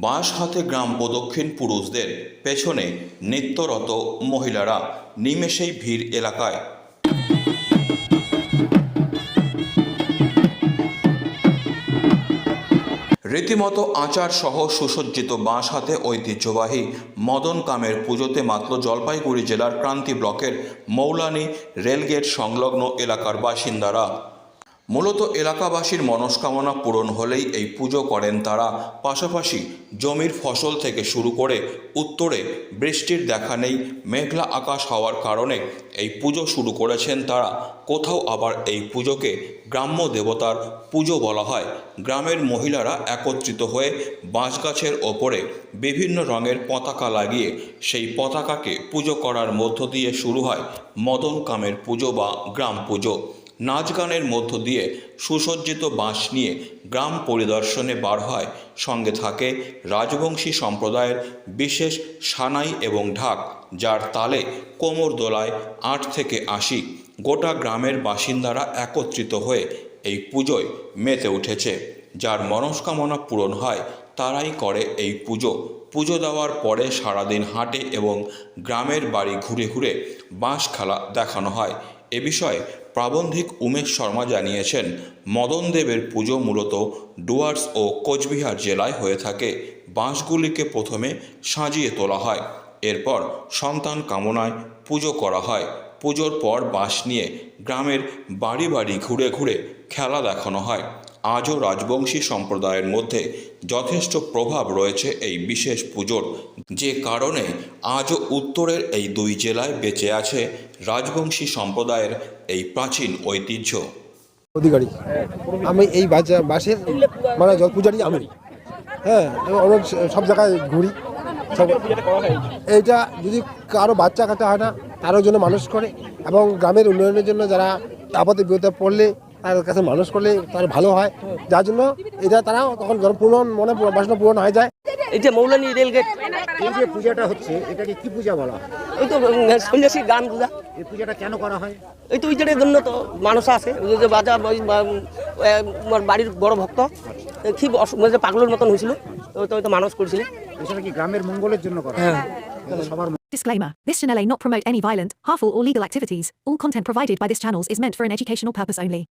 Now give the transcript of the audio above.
বাঁশ হাতে গ্রাম প্রদক্ষিণ পুরুষদের পেছনে নিত্যরত মহিলারা নিমেষেই ভিড় এলাকায়। রীতিমতো আচার সহ সুসজ্জিত বাঁশ হাতে ঐতিহ্যবাহী মদন কামের পুজোতে মাত্র জলপাইগুড়ি জেলার ক্রান্তি ব্লকের মৌলানি রেলগেট সংলগ্ন এলাকার বাসিন্দারা মূলত এলাকাবাসীর মনস্কামনা পূরণ হলেই এই পুজো করেন তারা। পাশাপাশি জমির ফসল থেকে শুরু করে উত্তরে বৃষ্টির দেখা নেই, মেঘলা আকাশ হওয়ার কারণে এই পুজো শুরু করেছেন তারা। কোথাও আবার এই পুজোকে গ্রাম্য দেবতার পুজো বলা হয়। গ্রামের মহিলারা একত্রিত হয়ে বাঁশগাছের ওপরে বিভিন্ন রঙের পতাকা লাগিয়ে সেই পতাকাকে পুজো করার মধ্য দিয়ে শুরু হয় মদন কামের পুজো বা গ্রাম পুজো। নাচ গানের মধ্য দিয়ে সুসজ্জিত বাঁশ নিয়ে গ্রাম পরিদর্শনে বার হয়। সঙ্গে থাকে রাজবংশী সম্প্রদায়ের বিশেষ সানাই এবং ঢাক, যার তালে কোমর দোলায় আট থেকে আশি গোটা গ্রামের বাসিন্দারা একত্রিত হয়ে এই পুজোয় মেতে উঠেছে। যার মনস্কামনা পূরণ হয়, তারাই করে এই পুজো। পুজো দেওয়ার পরে সারাদিন হাঁটে এবং গ্রামের বাড়ি ঘুরে ঘুরে বাঁশ খেলা দেখানো হয়। এ বিষয়ে প্রাবন্ধিক উমেশ শর্মা জানিয়েছেন, মদন দেবের পুজো মূলত ডুয়ার্স ও কোচবিহার জেলায় হয়ে থাকে। বাঁশগুলিকে প্রথমে সাজিয়ে তোলা হয়, এরপর সন্তান কামনায় পুজো করা হয়। পুজোর পর বাঁশ নিয়ে গ্রামের বাড়ি বাড়ি ঘুরে ঘুরে খেলা দেখানো হয়। আজও রাজবংশী সম্প্রদায়ের মধ্যে যথেষ্ট প্রভাব রয়েছে এই বিশেষ পুজোর। যে কারণে আজও উত্তরের এই দুই জেলায় বেঁচে আছে রাজবংশী সম্প্রদায়ের এই প্রাচীন ঐতিহ্য। অধিকারী। আমি এই বাসের মানে জল পূজারি আমি। হ্যাঁ অনেক সব জায়গায় ঘুরি। এইটা যদি কারও বাচ্চা কাটা হয় না, তারও জন্য মানুষ করে। এবং গ্রামের উন্নয়নের জন্য যারা আপদে বিপদে পড়লে তার কাছে মানুষ করলে তার ভালো হয়। যার জন্য এটা তারা তখন পূরণ মনে বাসনা পূরণ হয়ে যায়। এই যে মৌলানি রেলগেট এই যে পূজাটা হচ্ছে এটাকে কি পূজা বলা হয়? ওই তো সন্ন্যাসী গান পূজা। এই পূজাটা কেন করা হয়? এই তো ওইটার জন্য তো মানুষ আছে ওই যে বাজা আমার বাড়ির বড় ভক্ত। কি মানে যে পাগলের মতন হয়েছিল তো ওই তো ওই তো মানুষ করেছিল। এছাড়া কি গ্রামের মঙ্গলের জন্য করা হয়? সবার Disclaimer This channel may not promote any violent, harmful, or legal activities. All content provided by this channel is meant for an educational purpose only.